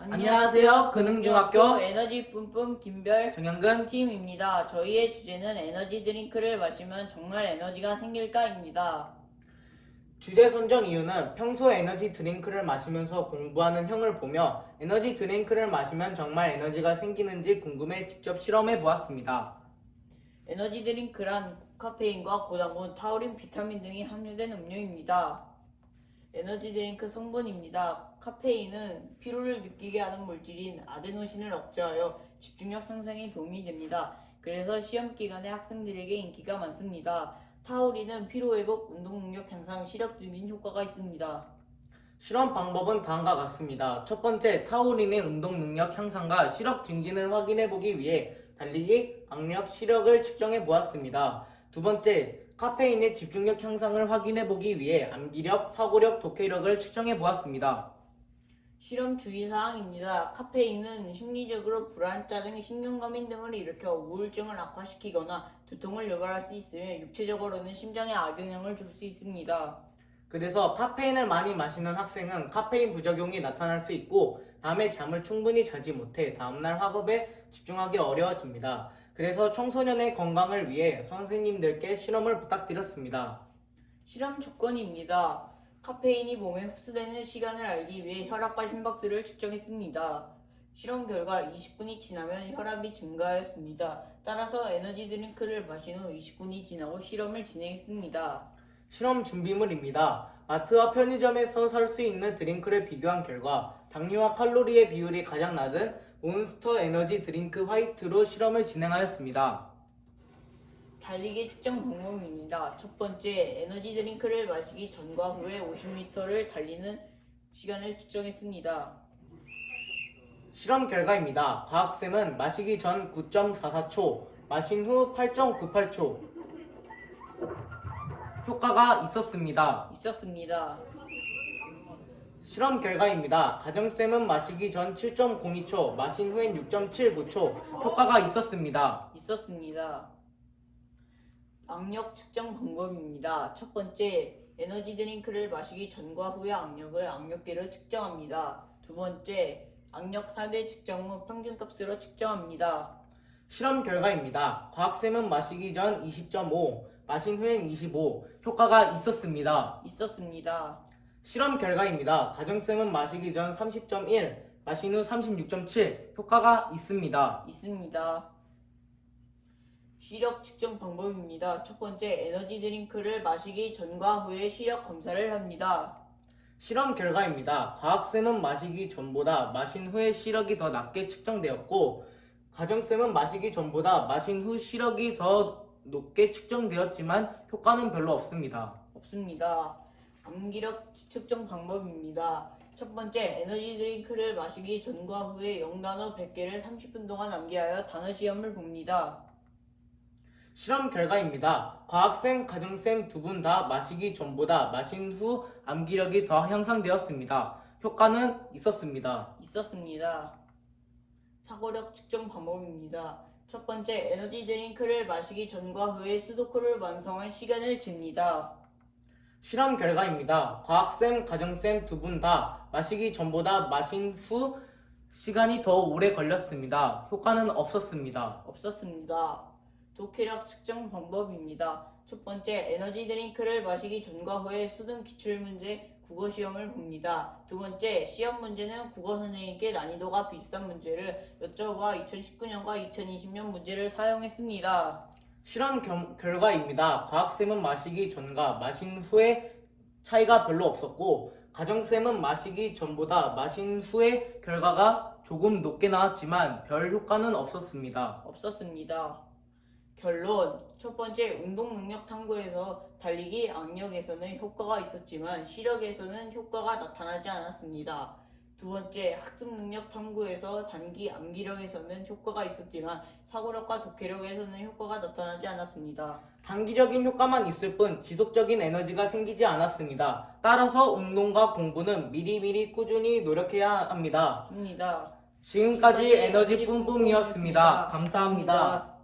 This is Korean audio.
안녕하세요. 근흥중학교 에너지 뿜뿜 김별 정영근 팀입니다. 저희의 주제는 에너지 드링크를 마시면 정말 에너지가 생길까입니다. 주제 선정 이유는 평소 에너지 드링크를 마시면서 공부하는 형을 보며 에너지 드링크를 마시면 정말 에너지가 생기는지 궁금해 직접 실험해 보았습니다. 에너지 드링크란 카페인과 고당분, 타우린, 비타민 등이 함유된 음료입니다. 에너지 드링크 성분입니다. 카페인은 피로를 느끼게 하는 물질인 아데노신을 억제하여 집중력 향상에 도움이 됩니다. 그래서 시험 기간에 학생들에게 인기가 많습니다. 타우린은 피로 회복, 운동 능력 향상, 시력 증진 효과가 있습니다. 실험 방법은 다음과 같습니다. 첫 번째, 타우린의 운동 능력 향상과 시력 증진을 확인해 보기 위해 달리기, 악력, 시력을 측정해 보았습니다. 두 번째, 카페인의 집중력 향상을 확인해 보기 위해 암기력, 사고력, 독해력을 측정해 보았습니다. 실험 주의사항입니다. 카페인은 심리적으로 불안, 짜증, 신경과민 등을 일으켜 우울증을 악화시키거나 두통을 유발할 수 있으며 육체적으로는 심장에 악영향을 줄 수 있습니다. 그래서 카페인을 많이 마시는 학생은 카페인 부작용이 나타날 수 있고 밤에 잠을 충분히 자지 못해 다음날 학업에 집중하기 어려워집니다. 그래서 청소년의 건강을 위해 선생님들께 실험을 부탁드렸습니다. 실험 조건입니다. 카페인이 몸에 흡수되는 시간을 알기 위해 혈압과 심박수를 측정했습니다. 실험 결과 20분이 지나면 혈압이 증가하였습니다. 따라서 에너지 드링크를 마신 후 20분이 지나고 실험을 진행했습니다. 실험 준비물입니다. 마트와 편의점에서 살 수 있는 드링크를 비교한 결과 당류와 칼로리의 비율이 가장 낮은 몬스터 에너지 드링크 화이트로 실험을 진행하였습니다. 달리기 측정 방법입니다. 첫 번째, 에너지 드링크를 마시기 전과 후에 50m를 달리는 시간을 측정했습니다. 실험 결과입니다. 과학쌤은 마시기 전 9.44초, 마신 후 8.98초. 효과가 있었습니다. 있었습니다. 실험 결과입니다. 가정쌤은 마시기 전 7.02초, 마신 후엔 6.79초. 효과가 있었습니다. 있었습니다. 악력 측정 방법입니다. 첫 번째, 에너지 드링크를 마시기 전과 후의 악력을 악력계로 측정합니다. 두 번째, 악력 4배 측정 후 평균값으로 측정합니다. 실험 결과입니다. 과학쌤은 마시기 전 20.5, 마신 후엔 25. 효과가 있었습니다. 있었습니다. 실험 결과입니다. 가정쌤은 마시기 전 30.1, 마신 후 36.7. 효과가 있습니다. 있습니다. 시력 측정 방법입니다. 첫 번째, 에너지 드링크를 마시기 전과 후에 시력 검사를 합니다. 실험 결과입니다. 과학쌤은 마시기 전보다 마신 후에 시력이 더 낮게 측정되었고, 가정쌤은 마시기 전보다 마신 후 시력이 더 높게 측정되었지만 효과는 별로 없습니다. 없습니다. 암기력 측정 방법입니다. 첫 번째, 에너지 드링크를 마시기 전과 후에 영단어 100개를 30분 동안 암기하여 단어 시험을 봅니다. 실험 결과입니다. 과학쌤, 가정쌤 두분 다 마시기 전보다 마신 후 암기력이 더 향상되었습니다. 효과는 있었습니다. 있었습니다. 사고력 측정 방법입니다. 첫 번째, 에너지 드링크를 마시기 전과 후에 수도크를 완성한 시간을 잽니다. 실험 결과입니다. 과학쌤, 가정쌤 두 분 다 마시기 전보다 마신 후 시간이 더 오래 걸렸습니다. 효과는 없었습니다. 없었습니다. 독해력 측정 방법입니다. 첫 번째, 에너지 드링크를 마시기 전과 후에 수능 기출 문제 국어 시험을 봅니다. 두 번째, 시험 문제는 국어 선생님께 난이도가 비슷한 문제를 여쭤봐 2019년과 2020년 문제를 사용했습니다. 실험 겸- 결과입니다. 과학쌤은 마시기 전과 마신 후에 차이가 별로 없었고, 가정쌤은 마시기 전보다 마신 후에 결과가 조금 높게 나왔지만 별 효과는 없었습니다. 없었습니다. 결론 첫 번째 운동 능력 탐구에서 달리기 악력에서는 효과가 있었지만 시력에서는 효과가 나타나지 않았습니다. 두 번째 학습 능력 탐구에서 단기 암기력에서는 효과가 있었지만 사고력과 독해력에서는 효과가 나타나지 않았습니다. 단기적인 효과만 있을 뿐 지속적인 에너지가 생기지 않았습니다. 따라서 운동과 공부는 미리미리 꾸준히 노력해야 합니다. 합니다. 지금까지 에너지 뿜뿜이었습니다. 감사합니다.